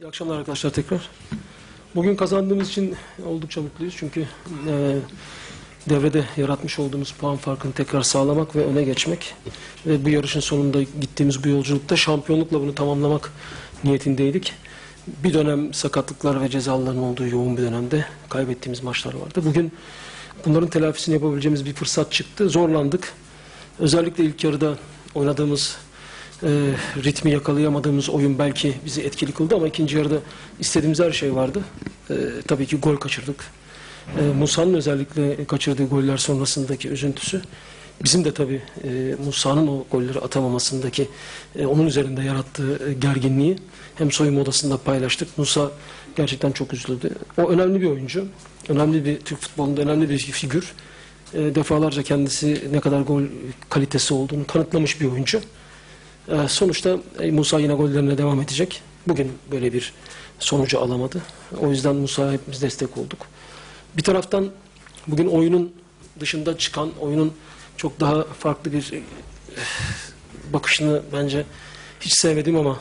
İyi akşamlar arkadaşlar tekrar. Bugün kazandığımız için oldukça mutluyuz çünkü e, devrede yaratmış olduğumuz puan farkını tekrar sağlamak ve öne geçmek ve bu yarışın sonunda gittiğimiz bu yolculukta şampiyonlukla bunu tamamlamak niyetindeydik. Bir dönem sakatlıklar ve cezaların olduğu yoğun bir dönemde kaybettiğimiz maçlar vardı. Bugün bunların telafisini yapabileceğimiz bir fırsat çıktı. Zorlandık. Özellikle ilk yarıda oynadığımız e, ritmi yakalayamadığımız oyun belki bizi etkili kıldı ama ikinci yarıda istediğimiz her şey vardı. E, tabii ki gol kaçırdık. E, Musa'nın özellikle kaçırdığı goller sonrasındaki üzüntüsü bizim de tabii e, Musa'nın o golleri atamamasındaki e, onun üzerinde yarattığı e, gerginliği hem soyunma odasında paylaştık. Musa gerçekten çok üzüldü. O önemli bir oyuncu. Önemli bir Türk futbolunda önemli bir figür. E, defalarca kendisi ne kadar gol kalitesi olduğunu kanıtlamış bir oyuncu. Ee, sonuçta e, Musa yine gollerine devam edecek. Bugün böyle bir sonucu alamadı. O yüzden Musa'ya hepimiz destek olduk. Bir taraftan bugün oyunun dışında çıkan, oyunun çok daha farklı bir e, bakışını bence hiç sevmedim ama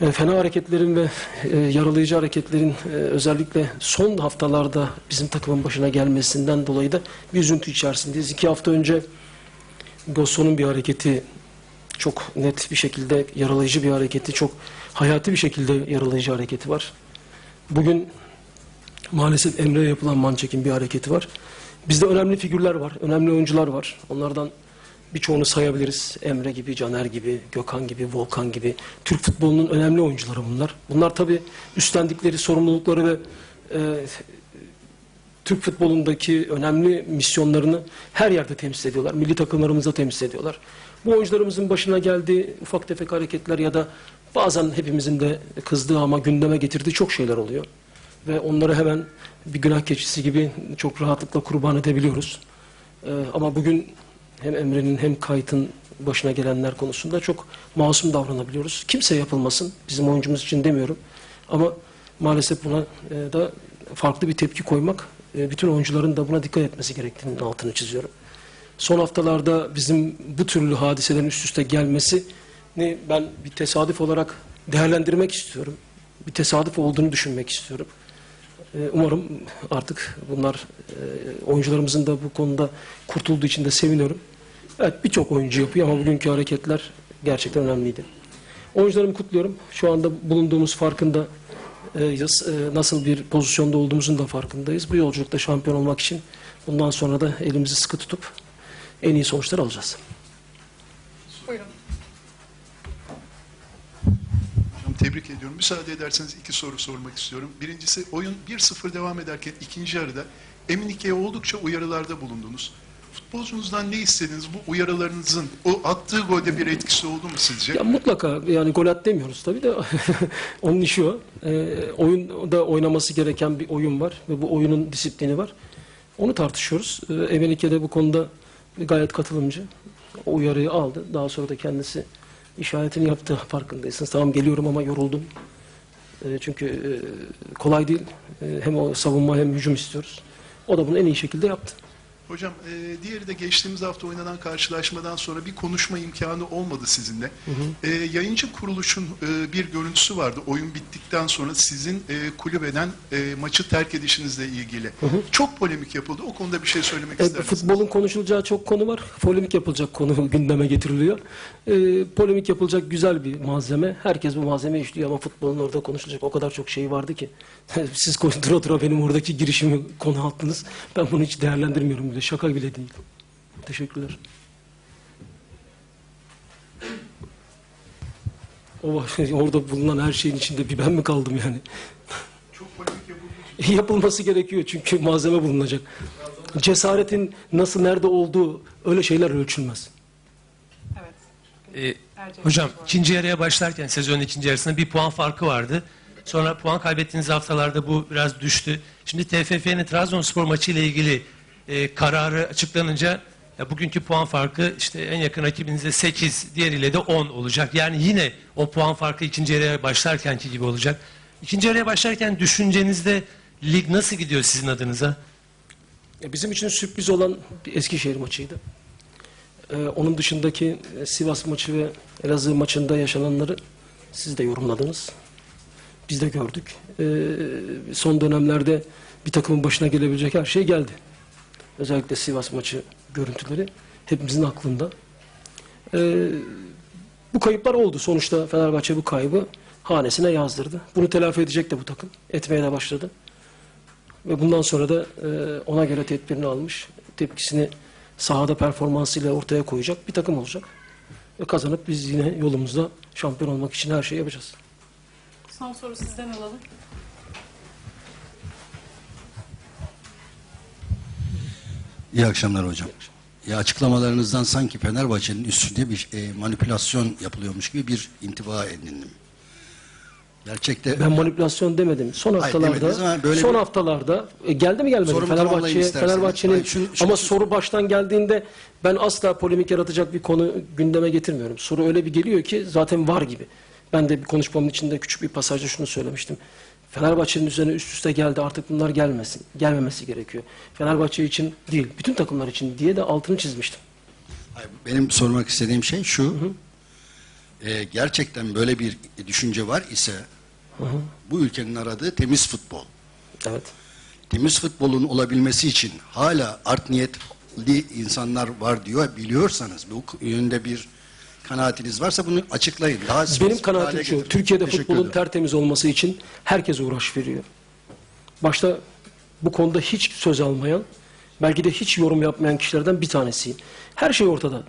e, fena hareketlerin ve yaralayıcı hareketlerin özellikle son haftalarda bizim takımın başına gelmesinden dolayı da bir üzüntü içerisindeyiz. İki hafta önce Gosson'un bir hareketi çok net bir şekilde yaralayıcı bir hareketi, çok hayati bir şekilde yaralayıcı hareketi var. Bugün maalesef Emre'ye yapılan Mançek'in bir hareketi var. Bizde önemli figürler var, önemli oyuncular var. Onlardan birçoğunu sayabiliriz. Emre gibi, Caner gibi, Gökhan gibi, Volkan gibi. Türk futbolunun önemli oyuncuları bunlar. Bunlar tabii üstlendikleri sorumlulukları ve e, Türk futbolundaki önemli misyonlarını her yerde temsil ediyorlar. Milli takımlarımızda temsil ediyorlar. Bu oyuncularımızın başına geldiği ufak tefek hareketler ya da bazen hepimizin de kızdığı ama gündeme getirdiği çok şeyler oluyor. Ve onları hemen bir günah keçisi gibi çok rahatlıkla kurban edebiliyoruz. Ee, ama bugün hem Emre'nin hem Kayıt'ın başına gelenler konusunda çok masum davranabiliyoruz. Kimse yapılmasın. Bizim oyuncumuz için demiyorum. Ama maalesef buna e, da farklı bir tepki koymak, e, bütün oyuncuların da buna dikkat etmesi gerektiğinin altını çiziyorum. Son haftalarda bizim bu türlü hadiselerin üst üste gelmesini ben bir tesadüf olarak değerlendirmek istiyorum. Bir tesadüf olduğunu düşünmek istiyorum. E, Umarım artık bunlar e, oyuncularımızın da bu konuda kurtulduğu için de seviniyorum. Evet birçok oyuncu yapıyor ama bugünkü hareketler gerçekten önemliydi. Oyuncularımı kutluyorum. Şu anda bulunduğumuz farkında nasıl bir pozisyonda olduğumuzun da farkındayız. Bu yolculukta şampiyon olmak için bundan sonra da elimizi sıkı tutup en iyi sonuçlar alacağız. Buyurun. Tebrik ediyorum. Müsaade ederseniz iki soru sormak istiyorum. Birincisi oyun 1-0 devam ederken ikinci yarıda Eminike'ye oldukça uyarılarda bulundunuz. Futbolcunuzdan ne istediniz? Bu uyarılarınızın o attığı golde bir etkisi oldu mu sizce? Ya mutlaka yani gol at demiyoruz tabii de onun işi o. Ee, oyunda oynaması gereken bir oyun var ve bu oyunun disiplini var. Onu tartışıyoruz. Ee, Emenike de bu konuda gayet katılımcı. O uyarıyı aldı. Daha sonra da kendisi işaretini yaptı farkındaysınız. Tamam geliyorum ama yoruldum. Ee, çünkü e, kolay değil. Ee, hem o savunma hem hücum istiyoruz. O da bunu en iyi şekilde yaptı. Hocam e, diğeri de geçtiğimiz hafta oynanan karşılaşmadan sonra bir konuşma imkanı olmadı sizinle. E, yayıncı kuruluşun e, bir görüntüsü vardı oyun bittikten sonra sizin e, kulübeden e, maçı terk edişinizle ilgili. Çok polemik yapıldı. O konuda bir şey söylemek E, ister misiniz? futbolun konuşulacağı çok konu var. Polemik yapılacak konu gündeme getiriliyor. E, polemik yapılacak güzel bir malzeme. Herkes bu malzeme işliyor ama futbolun orada konuşulacak o kadar çok şey vardı ki. Siz dura dura benim oradaki girişimi konu attınız. Ben bunu hiç değerlendirmiyorum bile. Şaka bile değil. Teşekkürler. O, orada bulunan her şeyin içinde bir ben mi kaldım yani? Çok yapıldı. Yapılması gerekiyor çünkü malzeme bulunacak. Cesaretin nasıl nerede olduğu öyle şeyler ölçülmez. Evet. Ee, hocam ikinci yarıya başlarken sezonun ikinci yarısında bir puan farkı vardı. Sonra puan kaybettiğiniz haftalarda bu biraz düştü. Şimdi TFF'nin Trabzonspor maçı ile ilgili e, kararı açıklanınca ya bugünkü puan farkı işte en yakın rakibinizde 8, diğeriyle de 10 olacak. Yani yine o puan farkı ikinci yarıya başlarkenki gibi olacak. İkinci yarıya başlarken düşüncenizde lig nasıl gidiyor sizin adınıza? Ya Bizim için sürpriz olan bir Eskişehir maçıydı. Ee, onun dışındaki e, Sivas maçı ve Elazığ maçında yaşananları siz de yorumladınız. Biz de gördük. Ee, son dönemlerde bir takımın başına gelebilecek her şey geldi. Özellikle Sivas maçı görüntüleri hepimizin aklında. Ee, bu kayıplar oldu. Sonuçta Fenerbahçe bu kaybı hanesine yazdırdı. Bunu telafi edecek de bu takım. Etmeye de başladı. Ve bundan sonra da e, ona göre tedbirini almış. Tepkisini sahada performansıyla ortaya koyacak bir takım olacak. Ve kazanıp biz yine yolumuzda şampiyon olmak için her şeyi yapacağız. Son soru sizden alalım. İyi akşamlar hocam. Ya açıklamalarınızdan sanki Fenerbahçe'nin üstünde bir e, manipülasyon yapılıyormuş gibi bir intiba edindim. Gerçekte Ben manipülasyon demedim. Son Hayır, haftalarda böyle son bir- haftalarda e, geldi mi gelmedi? Sorumu isterseniz. Fenerbahçe'nin Hayır, şunu- şunu- ama şunu- soru baştan geldiğinde ben asla polemik yaratacak bir konu gündeme getirmiyorum. Soru öyle bir geliyor ki zaten var gibi. Ben de bir konuşmamın içinde küçük bir pasajda şunu söylemiştim. Fenerbahçe'nin üzerine üst üste geldi artık bunlar gelmesin. Gelmemesi gerekiyor. Fenerbahçe için değil, bütün takımlar için diye de altını çizmiştim. Hayır, benim sormak istediğim şey şu. E, gerçekten böyle bir düşünce var ise bu ülkenin aradığı temiz futbol. Evet. Temiz futbolun olabilmesi için hala art niyetli insanlar var diyor biliyorsanız bu yönde bir kanaatiniz varsa bunu açıklayın. Daha Benim kanaatim şu, getirin. Türkiye'de Teşekkür futbolun ederim. tertemiz olması için herkes uğraş veriyor. Başta bu konuda hiç söz almayan, belki de hiç yorum yapmayan kişilerden bir tanesiyim. Her şey ortada.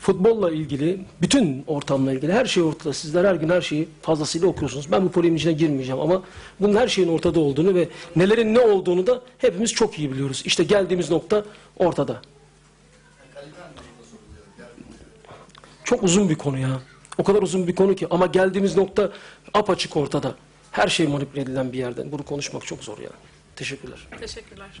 Futbolla ilgili, bütün ortamla ilgili her şey ortada. Sizler her gün her şeyi fazlasıyla okuyorsunuz. Ben bu polemiğin içine girmeyeceğim ama bunun her şeyin ortada olduğunu ve nelerin ne olduğunu da hepimiz çok iyi biliyoruz. İşte geldiğimiz nokta ortada. Çok uzun bir konu ya. O kadar uzun bir konu ki ama geldiğimiz nokta apaçık ortada. Her şey manipüle edilen bir yerden. Bunu konuşmak çok zor ya. Teşekkürler. Teşekkürler.